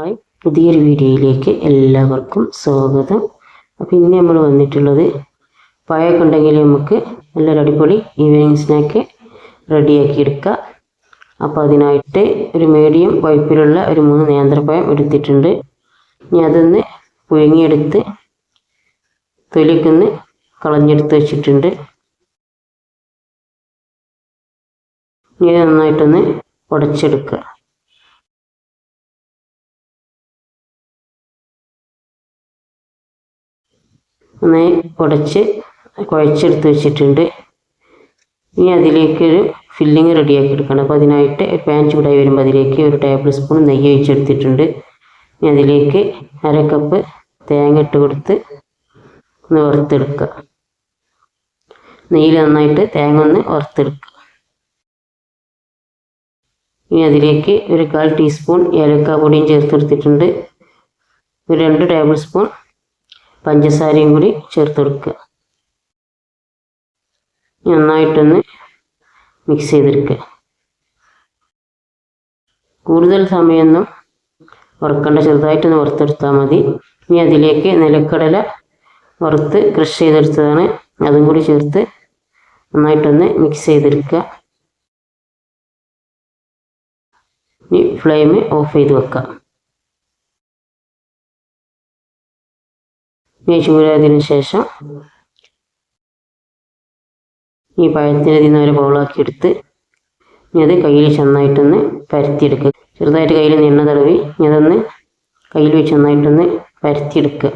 Hi പുതിയൊരു വീഡിയോയിലേക്ക് എല്ലാവർക്കും സ്വാഗതം. അപ്പോൾ ഇന്ന് നമ്മൾ വന്നിട്ടുള്ളത് പഴയൊക്കെ ഉണ്ടെങ്കിൽ നമുക്ക് നല്ലൊരു അടിപൊളി ഈവനിങ് സ്നാക്ക് റെഡിയാക്കി എടുക്കുക അപ്പോൾ അതിനായിട്ട് ഒരു മീഡിയം പൈപ്പിലുള്ള ഒരു മൂന്ന് നേന്ത്രപ്പഴം എടുത്തിട്ടുണ്ട്. ഇനി അതൊന്ന് പുഴുങ്ങിയെടുത്ത് തൊലിക്കൊന്ന് കളഞ്ഞെടുത്ത് വെച്ചിട്ടുണ്ട്. ഇനി നന്നായിട്ടൊന്ന് ഉടച്ചെടുക്കുക. നന്നായി ഉടച്ച് കുഴച്ചെടുത്ത് വെച്ചിട്ടുണ്ട്. ഇനി അതിലേക്ക് ഒരു ഫില്ലിങ് റെഡിയാക്കി എടുക്കണം. അപ്പോൾ അതിനായിട്ട് പാൻ ചൂടായി വരുമ്പോൾ അതിലേക്ക് ഒരു ടേബിൾ സ്പൂൺ നെയ്യ് ഒഴിച്ചെടുത്തിട്ടുണ്ട്. ഇനി അതിലേക്ക് അര കപ്പ് തേങ്ങ ഇട്ട് കൊടുത്ത് ഒന്ന് വറുത്തെടുക്കുക. നെയ്യിൽ നന്നായിട്ട് തേങ്ങ ഒന്ന് വറുത്തെടുക്കുക. ഇനി അതിലേക്ക് ഒരു കാൽ ടീസ്പൂൺ ഏലക്ക പൊടിയും ചേർത്തെടുത്തിട്ടുണ്ട് ഒരു രണ്ട് ടേബിൾ സ്പൂൺ പഞ്ചസാരയും കൂടി ചേർത്ത് കൊടുക്കുക. നന്നായിട്ടൊന്ന് മിക്സ് ചെയ്തെടുക്കുക. കൂടുതൽ സമയമൊന്നും വറുക്കേണ്ട ചെറുതായിട്ടൊന്ന് വറുത്തെടുത്താൽ മതി. ഇനി അതിലേക്ക് നിലക്കടല വറുത്ത് ക്രഷ് ചെയ്തെടുത്തതാണ്. അതും കൂടി ചേർത്ത് നന്നായിട്ടൊന്ന് മിക്സ് ചെയ്തെടുക്കുക. ഇനി ഫ്ലെയിം ഓഫ് ചെയ്ത് വെക്കാം. ചൂടായതിനു ശേഷം ഈ പഴത്തിന് ഇതിൽ നിന്ന് ഒരു ബൗളാക്കി എടുത്ത് ഇനി അത് കയ്യിൽ ചെന്നായിട്ടൊന്ന് പരത്തിയെടുക്കുക. ചെറുതായിട്ട് കയ്യിൽ എണ്ണ തടവി ഇനി അതൊന്ന് കയ്യിൽ വെച്ച് നന്നായിട്ടൊന്ന് പരത്തിയെടുക്കുക.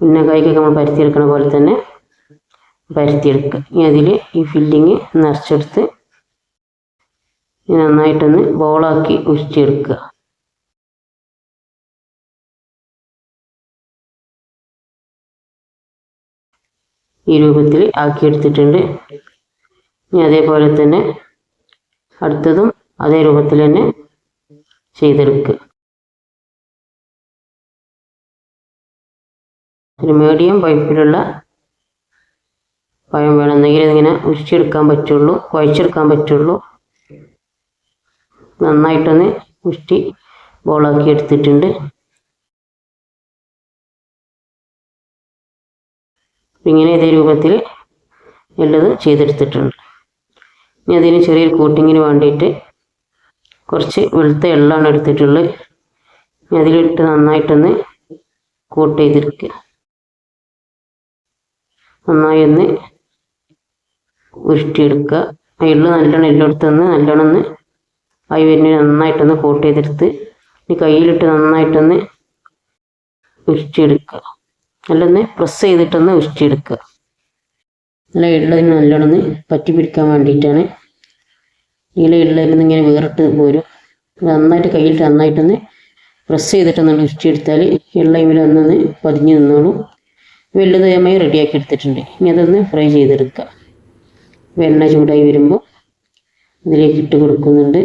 പിന്നെ കൈക്കൊക്കെ നമ്മൾ പരത്തിയെടുക്കണ പോലെ തന്നെ പരത്തിയെടുക്കുക. ഇനി അതിൽ ഈ ഫില്ലിങ് നിറച്ചെടുത്ത് നന്നായിട്ടൊന്ന് ബോളാക്കി ഉരുട്ടിയെടുക്കുക. ഈ രൂപത്തിൽ ആക്കിയെടുത്തിട്ടുണ്ട്. ഇനി അതേപോലെ തന്നെ അടുത്തതും അതേ രൂപത്തിൽ തന്നെ ചെയ്തെടുക്കുക. ഒരു മീഡിയം പൈപ്പിലുള്ള പഴം വേണമെന്നെങ്കിൽ ഇതിങ്ങനെ ഉഷ്ടിയെടുക്കാൻ പറ്റുള്ളൂ കുഴച്ചെടുക്കാൻ പറ്റുള്ളൂ. നന്നായിട്ടൊന്ന് ഉഷ്ടി ബോളാക്കി എടുത്തിട്ടുണ്ട്. ഇങ്ങനെ ഇതേ രൂപത്തിൽ ഉള്ളത് ചെയ്തെടുത്തിട്ടുണ്ട്. ഇനി അതിന് ചെറിയൊരു കോട്ടിങ്ങിന് വേണ്ടിയിട്ട് കുറച്ച് വെളുത്ത എള്ളാണ് എടുത്തിട്ടുള്ളത്. ഇനി അതിലിട്ട് നന്നായിട്ടൊന്ന് കോട്ട് ചെയ്തെടുക്കുക. നന്നായി ഒന്ന് ഉരുട്ടിയെടുക്കുക. എള്ള് നല്ലോണം എല്ലെടുത്തൊന്ന് നല്ലോണം ഒന്ന് ആയി വരുന്ന നന്നായിട്ടൊന്ന് കോട്ട് ചെയ്തെടുത്ത് ഇനി കയ്യിലിട്ട് നന്നായിട്ടൊന്ന് ഉരുട്ടിയെടുക്കുക. നല്ലൊന്ന് പ്രസ് ചെയ്തിട്ടൊന്ന് ഉരുട്ടിയെടുക്കുക. നല്ല ഇള്ളതിന് നല്ലോണം പറ്റി പിടിക്കാൻ വേണ്ടിയിട്ടാണ്. ഇങ്ങനെ ഇള്ളതിൽ ഇങ്ങനെ വേറിട്ട് പോരും. നന്നായിട്ട് കയ്യിൽ നന്നായിട്ടൊന്ന് പ്രസ് ചെയ്തിട്ടൊന്ന് ഉരുട്ടിയെടുത്താൽ ഇള്ളയിൽ ഒന്നൊന്ന് പതിഞ്ഞ് നിന്നോളും. വെള്ളുതയമായി റെഡിയാക്കി എടുത്തിട്ടുണ്ട്. ഇനി അതൊന്ന് ഫ്രൈ ചെയ്തെടുക്കുക. വെണ്ണ ചൂടായി വരുമ്പോൾ ഇതിലേക്ക് ഇട്ട് കൊടുക്കുന്നുണ്ട്.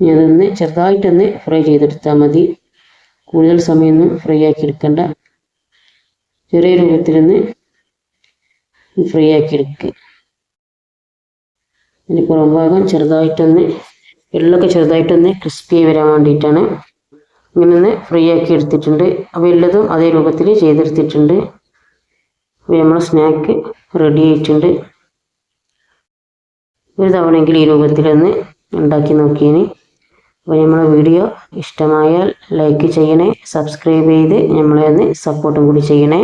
ഇനി അതൊന്ന് ചെറുതായിട്ടൊന്ന് ഫ്രൈ ചെയ്തെടുത്താൽ മതി. കൂടുതൽ സമയമൊന്നും ഫ്രൈ ആക്കി എടുക്കണ്ട. ചെറിയ രൂപത്തിലൊന്ന് ഫ്രീ ആക്കി എടുക്കുക ഇനി പുറം ഭാഗം ചെറുതായിട്ടൊന്ന് എള്ളൊക്കെ ചെറുതായിട്ടൊന്ന് ക്രിസ്പി വരാൻ വേണ്ടിയിട്ടാണ്. ഇങ്ങനെ ഒന്ന് ഫ്രീ ആക്കി എടുത്തിട്ടുണ്ട്. അപ്പോൾ എല്ലതും അതേ രൂപത്തിൽ ചെയ്തെടുത്തിട്ടുണ്ട്. അപ്പോൾ നമ്മൾ സ്നാക്ക് റെഡി ആയിട്ടുണ്ട്. ഒരു തവണയെങ്കിലും ഈ രൂപത്തിലൊന്ന് ഉണ്ടാക്കി നോക്കിയതിന് അപ്പോൾ നമ്മളെ വീഡിയോ ഇഷ്ടമായാൽ ലൈക്ക് ചെയ്യണേ സബ്സ്ക്രൈബ് ചെയ്ത് നമ്മളെ ഒന്ന് സപ്പോർട്ടും കൂടി ചെയ്യണേ.